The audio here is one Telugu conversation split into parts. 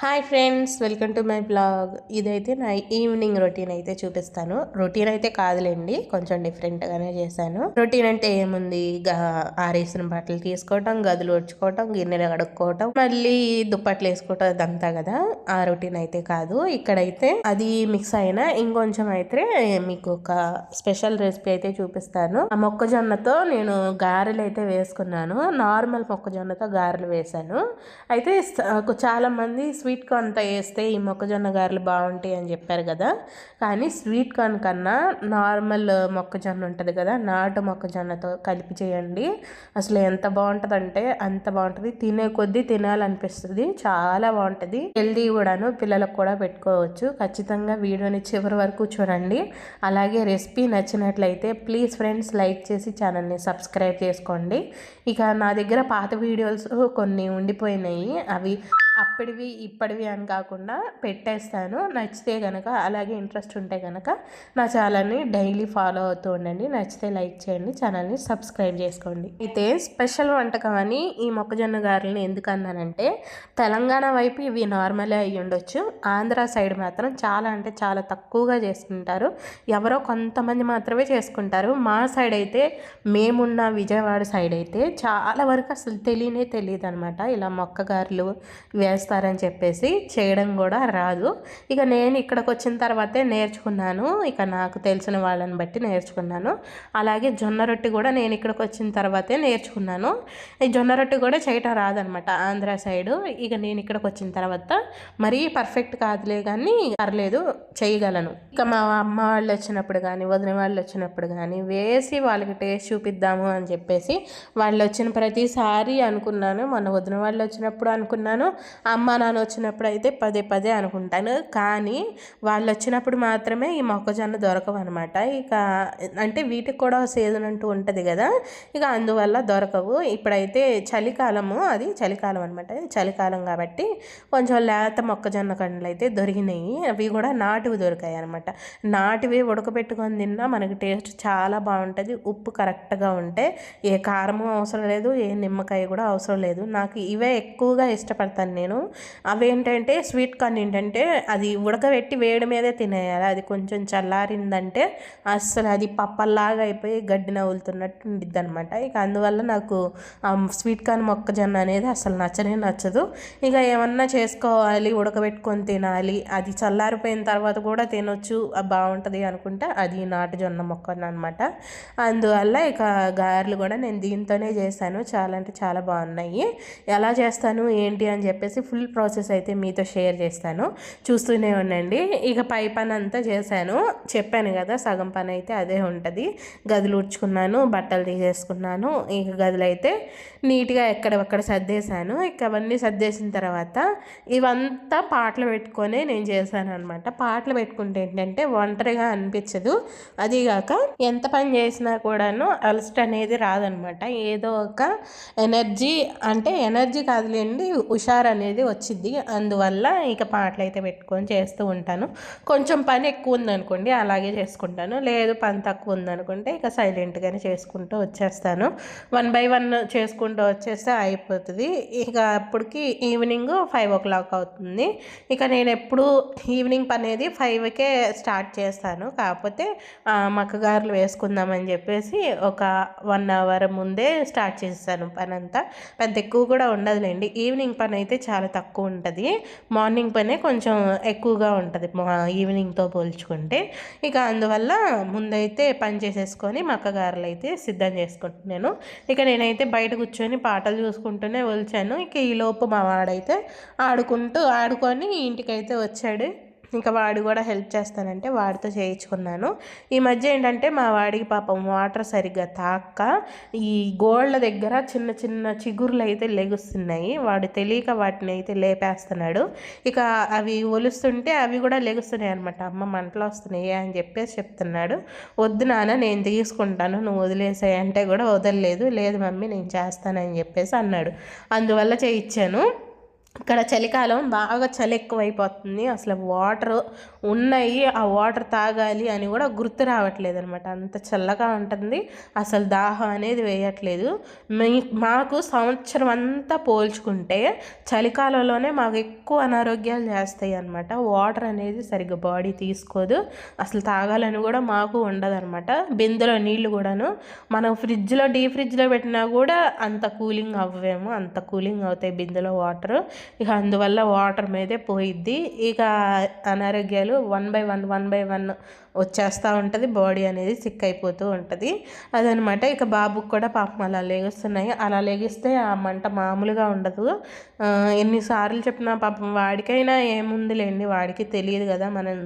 Hi friends welcome to my blog. ఇదైతే నా ఈవినింగ్ రొటీన్ అయితే చూపిస్తాను. రొటీన్ అయితే కాదులేండి కొంచెం డిఫరెంట్గానే చేశాను. రొటీన్ అంటే ఏముంది? ఆరేసిన బట్టలు తీసుకోవటం గదులు వచ్చుకోవటం గిన్నెలు కడుక్కోవటం మళ్ళీ దుప్పట్లు వేసుకోవటం అదంతా కదా. ఆ రొటీన్ అయితే కాదు. ఇక్కడైతే అది మిక్స్ అయినా ఇంకొంచెం అయితే మీకు ఒక స్పెషల్ రెసిపీ అయితే చూపిస్తాను. ఆ మొక్కజొన్నతో నేను గారెలు అయితే వేసుకున్నాను. నార్మల్ మొక్కజొన్నతో గారెలు వేశాను. అయితే చాలా మంది స్వీట్ కార్న్తో వేస్తే ఈ మొక్కజొన్న గారెలు బాగుంటాయి అని చెప్పారు కదా. కానీ స్వీట్ కార్న్ కన్నా నార్మల్ మొక్కజొన్న ఉంటుంది కదా నాటు మొక్కజొన్నతో కలిపి చేయండి. అసలు ఎంత బాగుంటుందంటే అంత బాగుంటుంది. తినే కొద్దీ తినాలనిపిస్తుంది. చాలా బాగుంటుంది. హెల్దీ కూడాను పిల్లలకు కూడా పెట్టుకోవచ్చు. ఖచ్చితంగా వీడియోని చివరి వరకు చూడండి. అలాగే రెసిపీ నచ్చినట్లయితే ప్లీజ్ ఫ్రెండ్స్ లైక్ చేసి ఛానల్ని సబ్స్క్రైబ్ చేసుకోండి. ఇక నా దగ్గర పాత వీడియోస్ కొన్ని ఉండిపోయినాయి. అవి అప్పటివి ఇప్పటివి అని కాకుండా పెట్టేస్తాను. నచ్చితే కనుక అలాగే ఇంట్రెస్ట్ ఉంటే కనుక నా ఛానల్ని డైలీ ఫాలో అవుతూ ఉండండి. నచ్చితే లైక్ చేయండి. ఛానల్ని సబ్స్క్రైబ్ చేసుకోండి. అయితే స్పెషల్ వంటకం అని ఈ మొక్కజొన్న గారెలను ఎందుకు అన్నానంటే తెలంగాణ వైపు ఇవి నార్మలే అయ్యి ఉండొచ్చు. ఆంధ్ర సైడ్ మాత్రం చాలా అంటే చాలా తక్కువగా చేసుకుంటారు. ఎవరో కొంతమంది మాత్రమే చేసుకుంటారు. మా సైడ్ అయితే మేమున్న విజయవాడ సైడ్ అయితే చాలా వరకు అసలు తెలియనే తెలియదు అనమాట ఇలా మొక్కగారులు చేస్తారని చెప్పేసి చేయడం కూడా రాదు. ఇక నేను ఇక్కడికి వచ్చిన తర్వాతే నేర్చుకున్నాను. ఇక నాకు తెలిసిన వాళ్ళని బట్టి నేర్చుకున్నాను. అలాగే జొన్న రొట్టె కూడా నేను ఇక్కడికి వచ్చిన తర్వాతే నేర్చుకున్నాను. ఈ జొన్న రొట్టె కూడా చేయటం రాదనమాట ఆంధ్ర సైడు. ఇక నేను ఇక్కడికి వచ్చిన తర్వాత మరీ పర్ఫెక్ట్ కాదులే కానీ పర్లేదు చేయగలను. ఇక మా అమ్మ వాళ్ళు వచ్చినప్పుడు కానీ వదిన వాళ్ళు వచ్చినప్పుడు కానీ వేసి వాళ్ళకి టేస్ట్ చూపిద్దాము అని చెప్పేసి వాళ్ళు వచ్చిన ప్రతిసారి అనుకున్నాను. మన వదిన వాళ్ళు వచ్చినప్పుడు అనుకున్నాను. అమ్మ నాన్న వచ్చినప్పుడు అయితే పదే పదే అనుకుంటాను. కానీ వాళ్ళు వచ్చినప్పుడు మాత్రమే ఈ మొక్కజొన్న దొరకవు అనమాట ఇక అంటే వీటికి కూడా సీజన్ అంటూ ఉంటుంది కదా. ఇక అందువల్ల దొరకవు. ఇప్పుడైతే చలికాలము అది చలికాలం అనమాట చలికాలం కాబట్టి కొంచెం లేత మొక్కజొన్న కండ్లు అయితే దొరికినాయి. అవి కూడా నాటివి దొరికాయి అనమాట నాటివి ఉడకబెట్టుకొని తిన్నా మనకి టేస్ట్ చాలా బాగుంటుంది. ఉప్పు కరెక్ట్గా ఉంటే ఏ కారము అవసరం లేదు ఏ నిమ్మకాయ కూడా అవసరం లేదు. నాకు ఇవే ఎక్కువగా ఇష్టపడతాను నేను. అవేంటంటే స్వీట్ కార్న్ ఏంటంటే అది ఉడకబెట్టి వేడి మీదే తినేయాలి. అది కొంచెం చల్లారిందంటే అస్సలు అది పప్పల్లాగా అయిపోయి గడ్డి నవ్వులుతున్నట్టు ఉండిద్ది అనమాట ఇక అందువల్ల నాకు స్వీట్ కార్న్ మొక్కజొన్న అనేది అసలు నచ్చనే నచ్చదు. ఇక ఏమన్నా చేసుకోవాలి ఉడకబెట్టుకొని తినాలి అది చల్లారిపోయిన తర్వాత కూడా తినొచ్చు బాగుంటుంది అనుకుంటే అది నాటు జొన్న మొక్క అనమాట అందువల్ల ఇక గారెలు కూడా నేను దీంతోనే చేశాను. చాలా అంటే చాలా బాగున్నాయి. ఎలా చేస్తాను ఏంటి అని చెప్పేసి ఫుల్ ప్రాసెస్ అయితే మీతో షేర్ చేస్తాను. చూస్తూనే ఉండండి. ఇక పై పని అంతా చేశాను. చెప్పాను కదా సగం పని అయితే అదే ఉంటుంది. గదులు ఉడ్చుకున్నాను బట్టలు తీసేసుకున్నాను. ఇక గదులు అయితే నీట్గా ఎక్కడక్కడ సర్దేశాను. ఇక అవన్నీ సర్దేసిన తర్వాత ఇవంతా పాటలు పెట్టుకొని నేను చేశాను అనమాట పాటలు పెట్టుకుంటే ఏంటంటే ఒంటరిగా అనిపించదు. అదిగాక ఎంత పని చేసినా కూడాను అలసట అనేది రాదనమాట ఏదో ఒక ఎనర్జీ అంటే ఎనర్జీ కాదులేండి హుషారు అనేది వచ్చింది. అందువల్ల ఇక పాటలు అయితే పెట్టుకొని చేస్తూ ఉంటాను. కొంచెం పని ఎక్కువ ఉందనుకోండి అలాగే చేసుకుంటాను. లేదు పని తక్కువ ఉందనుకుంటే ఇక సైలెంట్గానే చేసుకుంటూ వచ్చేస్తాను. వన్ బై వన్ చేసుకుంటూ వచ్చేస్తే అయిపోతుంది. ఇక అప్పటికి ఈవినింగ్ ఫైవ్ ఓ క్లాక్ అవుతుంది. ఇక నేను ఎప్పుడు ఈవినింగ్ పని అనేది ఫైవ్కే స్టార్ట్ చేస్తాను. కాకపోతే మక్కగారులు వేసుకుందామని చెప్పేసి ఒక వన్ అవర్ ముందే స్టార్ట్ చేస్తాను పని అంతా పెద్ద ఎక్కువ కూడా ఉండదులేండి. ఈవినింగ్ పని అయితే చాలా తక్కువ ఉంటుంది. మార్నింగ్ పనే కొంచెం ఎక్కువగా ఉంటుంది. ఈవినింగ్తో పోల్చుకుంటే. ఇక అందువల్ల ముందైతే పని చేసేసుకొని మక్కగారులు అయితే సిద్ధం చేసుకుంటున్నాను. ఇక నేనైతే బయట కూర్చొని పాటలు చూసుకుంటూనే వచ్చాను ఇక ఈలోపు మా వాడైతే ఆడుకుంటూ ఆడుకొని ఇంటికైతే వచ్చాడు. ఇంకా వాడు కూడా హెల్ప్ చేస్తానంటే వాడితో చేయించుకున్నాను. ఈ మధ్య ఏంటంటే మా వాడికి పాపం వాటర్ సరిగ్గా తాక్క ఈ గోళ్ళ దగ్గర చిన్న చిన్న చిగురులు అయితే లెగుస్తున్నాయి. వాడు తెలియక వాటిని అయితే లేపేస్తున్నాడు. ఇక అవి ఒలుస్తుంటే అవి కూడా లెగుస్తున్నాయి అనమాట అమ్మ మంటలు వస్తున్నాయి అని చెప్పేసి చెప్తున్నాడు. వద్దు నాన్న నేను తీసుకుంటాను నువ్వు వదిలేసాయి అంటే కూడా వదలలేదు. లేదు మమ్మీ నేను చేస్తానని చెప్పేసి అన్నాడు. అందువల్ల చేయించాను. ఇక్కడ చలికాలం బాగా చలి ఎక్కువైపోతుంది. అసలు వాటర్ ఉన్నాయి ఆ వాటర్ తాగాలి అని కూడా గుర్తు రావట్లేదు అనమాట అంత చల్లగా ఉంటుంది. అసలు దాహం అనేది వేయట్లేదు. మీ మాకు సంవత్సరం అంతా పోల్చుకుంటే చలికాలంలోనే మాకు ఎక్కువ అనారోగ్యాలు చేస్తాయి అనమాట వాటర్ అనేది సరిగ్గా బాడీ తీసుకోదు. అసలు తాగాలని కూడా మాకు ఉండదనమాట బిందెలో నీళ్ళు కూడాను మనం ఫ్రిడ్జ్లో డీ ఫ్రిడ్జ్లో పెట్టినా కూడా అంత కూలింగ్ అవ్వేమో అంత కూలింగ్ అవుతాయి బిందెలో వాటర్. ఇక అందువల్ల వాటర్ మీదే పోయిద్ది. ఇక అనారోగ్యాలు one by one one by one వచ్చేస్తూ ఉంటుంది బాడీ అనేది సిక్ అయిపోతూ ఉంటుంది. అదనమాట ఇక బాబుకి కూడా పాపం అలా లేగిస్తున్నాయి. అలా లేగిస్తే ఆ మంట మామూలుగా ఉండదు. ఎన్నిసార్లు చెప్పినా పాపం వాడికైనా ఏముందిలేండి వాడికి తెలియదు కదా. మనం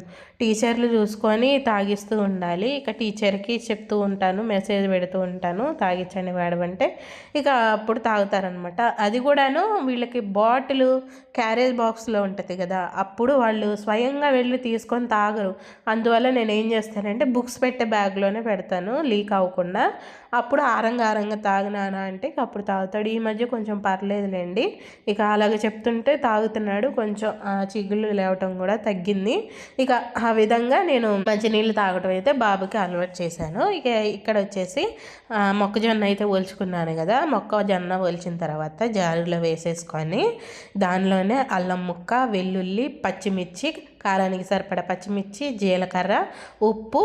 టీచర్లు చూసుకొని తాగిస్తూ ఉండాలి. ఇక టీచర్కి చెప్తూ ఉంటాను మెసేజ్ పెడుతూ ఉంటాను తాగించండి మేడం అంటే. ఇక అప్పుడు తాగుతారనమాట. అది కూడాను వీళ్ళకి బాటిల్ క్యారేజ్ బాక్స్లో ఉంటుంది కదా. అప్పుడు వాళ్ళు స్వయంగా వెళ్ళి తీసుకొని తాగరు. అందువల్ల నేను ఏం చేస్తానంటే బుక్స్ పెట్టే బ్యాగ్లోనే పెడతాను లీక్ అవ్వకుండా. అప్పుడు ఆరంగా ఆరంగా తాగినానా అంటే అప్పుడు తాగుతాడు. ఈ మధ్య కొంచెం పర్లేదులేండి. ఇక అలాగ చెప్తుంటే తాగుతున్నాడు. కొంచెం చిగుళ్ళు లేవటం కూడా తగ్గింది. ఇక ఆ విధంగా నేను మంచినీళ్ళు తాగటం అయితే బాబుకి అలవాటు చేశాను. ఇక ఇక్కడ వచ్చేసి మొక్కజొన్న అయితే ఒలుచుకున్నాను కదా. మొక్కజొన్న ఒలిచిన తర్వాత జారులో వేసేసుకొని దానిలోనే అల్లం ముక్క వెల్లుల్లి పచ్చిమిర్చి కారానికి సరిపడ పచ్చిమిర్చి జీలకర్ర ఉప్పు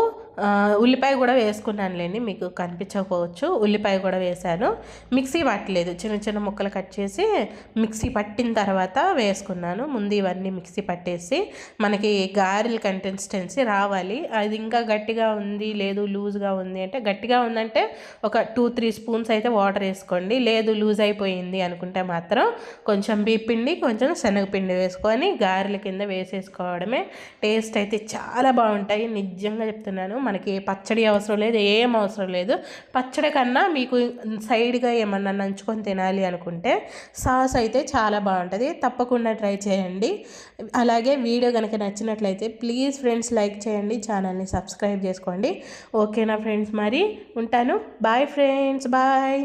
ఉల్లిపాయ కూడా వేసుకున్నానులేండి మీకు కనిపించకపోవచ్చు. ఉల్లిపాయ కూడా వేశాను. మిక్సీ పట్టలేదు. చిన్న చిన్న ముక్కలు కట్ చేసి మిక్సీ పట్టిన తర్వాత వేసుకున్నాను. ముందు ఇవన్నీ మిక్సీ పట్టేసి మనకి గారెల కన్సిస్టెన్సీ రావాలి. అది ఇంకా గట్టిగా ఉంది లేదు లూజ్గా ఉంది అంటే గట్టిగా ఉందంటే ఒక టూ త్రీ స్పూన్స్ అయితే వాటర్ వేసుకోండి. లేదు లూజ్ అయిపోయింది అనుకుంటే మాత్రం కొంచెం బీపిండి కొంచెం శనగపిండి వేసుకొని గారెల కింద వేసేసుకోవడమే. టేస్ట్ అయితే చాలా బాగుంటాయి. నిజంగా చెప్తున్నాను. మనకి పచ్చడి అవసరం లేదు ఏం అవసరం లేదు. పచ్చడి కన్నా మీకు సైడ్గా ఏమన్నా నంచుకొని తినాలి అనుకుంటే సాస్ అయితే చాలా బాగుంటుంది. తప్పకుండా ట్రై చేయండి. అలాగే వీడియో కనుక నచ్చినట్లయితే ప్లీజ్ ఫ్రెండ్స్ లైక్ చేయండి ఛానల్ని సబ్స్క్రైబ్ చేసుకోండి. ఓకేనా ఫ్రెండ్స్ మరి? ఉంటాను. Bye friends. బాయ్.